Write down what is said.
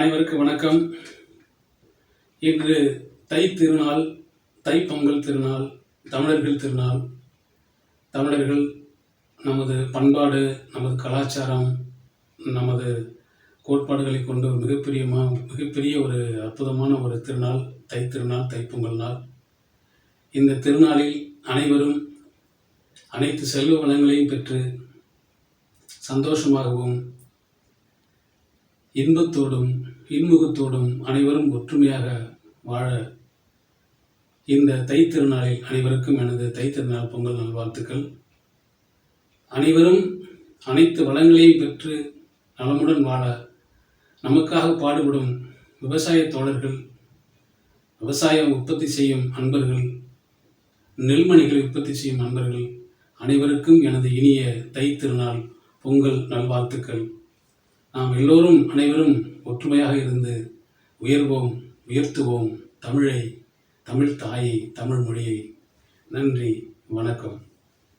அனைவருக்கும் வணக்கம். இன்று தை திருநாள் தை பொங்கல் திருநாள் தமிழர்கள் திருநாள். தமிழர்கள் நமது பண்பாடு நமது கலாச்சாரம் நமது கோட்பாடுகளை கொண்டு ஒரு மிகப்பெரியமா மிகப்பெரிய ஒரு அற்புதமான ஒரு திருநாள் தை திருநாள் தைப்பொங்கல் நாள். இந்த திருநாளில் அனைவரும் அனைத்து செல்வ வளங்களையும் பெற்று சந்தோஷமாகவும் இன்பத்தோடும் இன்முகத்தோடும் அனைவரும் ஒற்றுமையாக வாழ இந்த தைத்திருநாளில் அனைவருக்கும் எனது தைத்திருநாள் பொங்கல் நல்வாழ்த்துக்கள். அனைவரும் அனைத்து வளங்களையும் பெற்று நலமுடன் வாழ நமக்காக பாடுபடும் விவசாய தோழர்கள் விவசாயம் உற்பத்தி செய்யும் அன்பர்கள் நெல்மணிகளை உற்பத்தி செய்யும் அன்பர்கள் அனைவருக்கும் எனது இனிய தை திருநாள் பொங்கல் நல்வாழ்த்துக்கள். நாம் எல்லோரும் அனைவரும் ஒற்றுமையாக இருந்து உயர்வோம் உயர்த்துவோம் தமிழை தமிழ் தாயை தமிழ் மொழியை. நன்றி வணக்கம்.